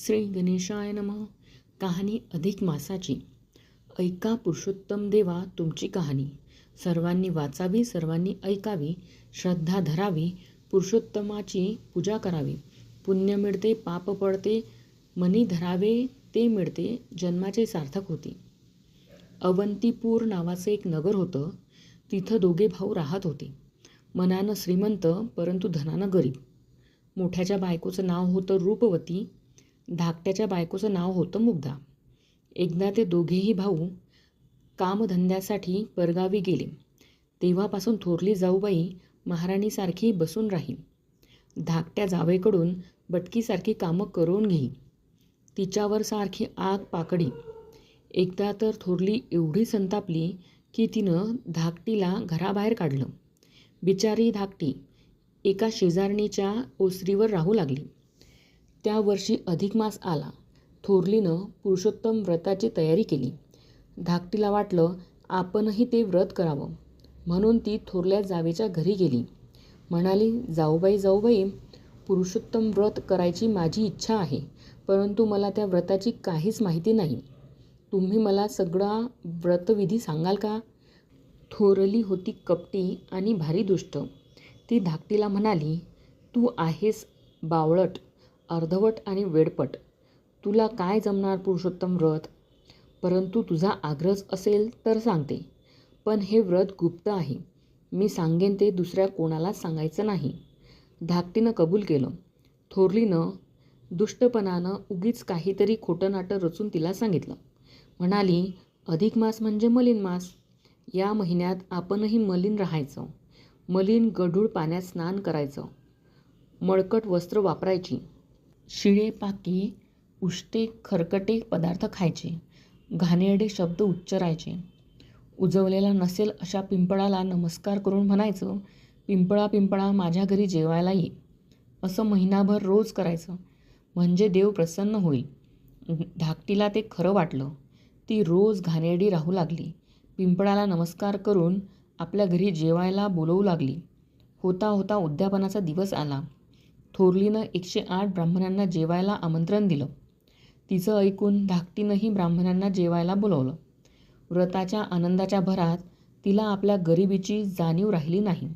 श्री गणेशाय नमः. कहाणी अधिक मासाची. ऐका पुरुषोत्तम देवा तुमची कहाणी. सर्वांनी वाचावी सर्वांनी ऐकावी श्रद्धा धरावी पुरुषोत्तमाची पूजा करावी. पुण्य मिळते पाप पडते मनी धरावे ते मिळते जन्माचे सार्थक होते. अवंतीपूर नावाचं एक नगर होतं. तिथं दोघे भाऊ राहत होते. मनानं श्रीमंत परंतु धनानं गरीब. मोठ्याच्या बायकोचं नाव होतं रूपवती. धाकट्याच्या बायकोचं नाव होतं मुग्धा. एकदा ते दोघेही भाऊ कामधंद्यासाठी परगावी गेले. तेव्हापासून थोरली जाऊबाई महाराणीसारखी बसून राही धाकट्या जावेकडून बटकीसारखी कामं करून घेई तिच्यावर सारखी आग पाकडी. एकदा तर थोरली एवढी संतापली की तिनं धाकटीला घराबाहेर काढलं. बिचारी धाकटी एका शेजारणीच्या ओसरीवर राहू लागली. त्या वर्षी अधिक मास आला. थोरलीनं पुरुषोत्तम व्रताची तयारी केली. धाकटीला वाटलं आपणही ते व्रत करावं. म्हणून ती थोरल्या जावेच्या घरी गेली. म्हणाली जाऊबाई जाऊबाई पुरुषोत्तम व्रत करायची माझी इच्छा आहे परंतु मला त्या व्रताची काहीच माहिती नाही. तुम्ही मला सगळा व्रतविधी सांगाल का? थोरली होती कपटी आणि भारी दुष्ट. ती धाकटीला म्हणाली तू आहेस बावळट. अर्धवट आणि वेडपट. तुला काय जमणार पुरुषोत्तम व्रत? परंतु तुझा आग्रह असेल तर सांगते. पण हे व्रत गुप्त आहे. मी सांगेन ते दुसऱ्या कोणाला सांगायचं नाही. धाकटीनं कबूल केलं. थोरलीनं दुष्टपणानं उगीच काहीतरी खोटं नाटं रचून तिला सांगितलं. म्हणाली अधिक मास म्हणजे मलिन मास. या महिन्यात आपणही मलिन राहायचं. मलिन गढूळ पाण्यात स्नान करायचं. मळकट वस्त्र वापरायची. शिळे पाके उष्टे खरकटे पदार्थ खायचे. घाणेरडे शब्द उच्चारायचे. उजवलेला नसेल अशा पिंपळाला नमस्कार करून म्हणायचं पिंपळा पिंपळा माझ्या घरी जेवायला ये. असं महिनाभर रोज करायचं. म्हणजे देव प्रसन्न होईल. धाकटीला ते खरं वाटलं. ती रोज घाणेरडी राहू लागली. पिंपळाला नमस्कार करून आपल्या घरी जेवायला बोलवू लागली. होता होता उद्यापनाचा दिवस आला. थोरलीनं एकशे आठ ब्राह्मणांना जेवायला आमंत्रण दिलं. तिचं ऐकून धाकटीनंही ब्राह्मणांना जेवायला बोलवलं. व्रताच्या आनंदाच्या भरात तिला आपल्या गरिबीची जाणीव राहिली नाही.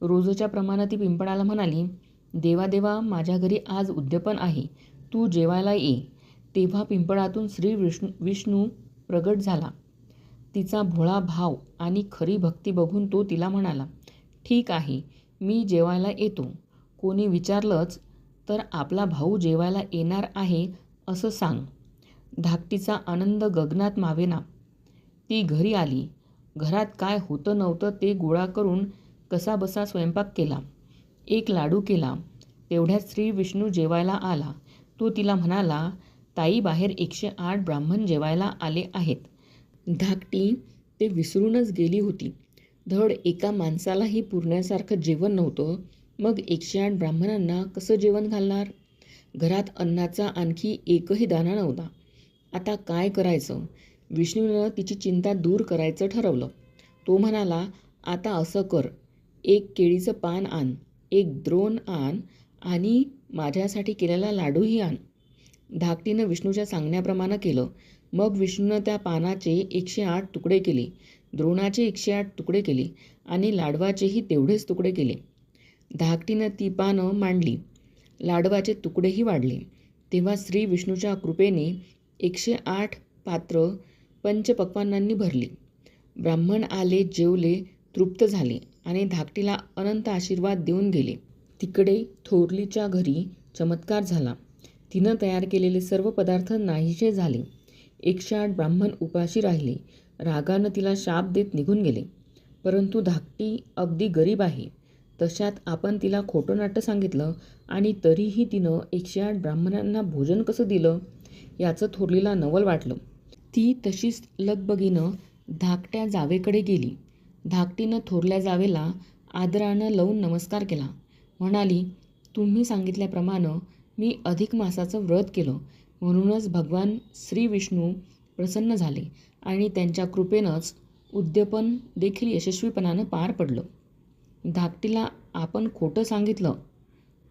रोजच्या प्रमाणात ती पिंपळाला म्हणाली देवादेवा माझ्या घरी आज उद्यापन आहे. तू जेवायला ये. तेव्हा पिंपळातून श्री विष्णू विष्णू प्रगट झाला. तिचा भोळा भाव आणि खरी भक्ती बघून तो तिला म्हणाला ठीक आहे मी जेवायला येतो. कोणी विचारलंच तर आपला भाऊ जेवायला येणार आहे असं सांग. धाकटीचा आनंद गगनात मावेना. ती घरी आली. घरात काय होतं नव्हतं ते गोळा करून कसाबसा स्वयंपाक केला. एक लाडू केला. तेवढ्यात श्री विष्णू जेवायला आला. तो तिला म्हणाला ताई बाहेर एकशे आठ ब्राह्मण जेवायला आले आहेत. धाकटी ते विसरूनच गेली होती. धड एका माणसालाही पुरण्यासारखं जेवण नव्हतं मग एकशे आठ ब्राह्मणांना कसं जेवण घालणार? घरात अन्नाचा आणखी एकही दाणा नव्हता. आता काय करायचं? विष्णूनं तिची चिंता दूर करायचं ठरवलं. तो म्हणाला आता असं कर. एक केळीचं पान आण एक द्रोण आण आणि माझ्यासाठी केलेला लाडूही आण. धाकटीनं विष्णूच्या सांगण्याप्रमाणे केलं. मग विष्णूनं त्या पानाचे एकशे आठ तुकडे केले. द्रोणाचे एकशे आठ तुकडे केले आणि लाडवाचेही तेवढेच तुकडे केले. धाकटीनं ती पानं मांडली. लाडवाचे तुकडेही वाढले. तेव्हा श्री विष्णूच्या कृपेने एकशे आठ पात्र पंचपक्वानांनी भरली. ब्राह्मण आले जेवले तृप्त झाले आणि धाकटीला अनंत आशीर्वाद देऊन गेले. तिकडे थोरलीच्या घरी चमत्कार झाला. तिनं तयार केलेले सर्व पदार्थ नाहीसे झाले. एकशे आठ ब्राह्मण उपाशी राहिले. रागानं तिला शाप देत निघून गेले. परंतु धाकटी अगदी गरीब आहे. तशात आपण तिला खोटं नाटं सांगितलं आणि तरीही तिनं एकशे आठ ब्राह्मणांना भोजन कसं दिलं याचं थोरलीला नवल वाटलं. ती तशीच लगबगीनं धाकट्या जावेकडे गेली. धाकटीनं थोरल्या जावेला आदरानं लावून नमस्कार केला. म्हणाली तुम्ही सांगितल्याप्रमाणे मी अधिक मासाचं व्रत केलं. म्हणूनच भगवान श्री विष्णू प्रसन्न झाले आणि त्यांच्या कृपेनंच उद्यपन देखील यशस्वीपणानं पार पडलं. धाकटीला आपण खोटं सांगितलं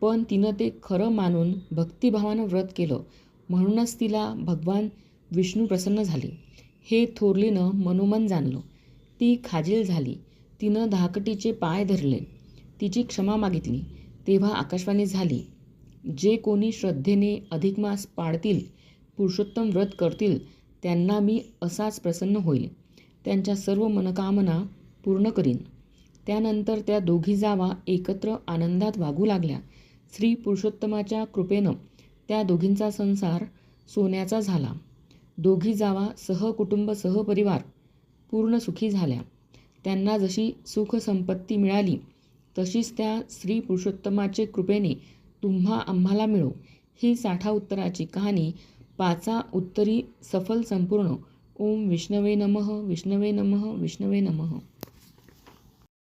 पण तिनं ते खरं मानून भक्तिभावानं व्रत केलं. म्हणूनच तिला भगवान विष्णू प्रसन्न झाले. हे थोरलीनं मनोमन जाणलं. ती खाजील झाली. तिनं धाकटीचे पाय धरले. तिची क्षमा मागितली. तेव्हा आकाशवाणी झाली जे कोणी श्रद्धेने अधिक मास पाळतील पुरुषोत्तम व्रत करतील त्यांना मी असाच प्रसन्न होईल. त्यांच्या सर्व मनकामना पूर्ण करीन. त्यानंतर त्या दोघी जावा एकत्र आनंदात वागू लागल्या. श्री पुरुषोत्तमाच्या कृपेनं त्या दोघींचा संसार सोन्याचा झाला. दोघी जावा सहकुटुंब सहपरिवार पूर्ण सुखी झाल्या. त्यांना जशी सुखसंपत्ती मिळाली तशीच त्या श्री पुरुषोत्तमाचे कृपेने तुम्हा आम्हाला मिळो ही साठा उत्तराची कहाणी पाचा उत्तरी सफल संपूर्ण. ओम विष्णवे नमः विष्णवे नमः विष्णवे नमः.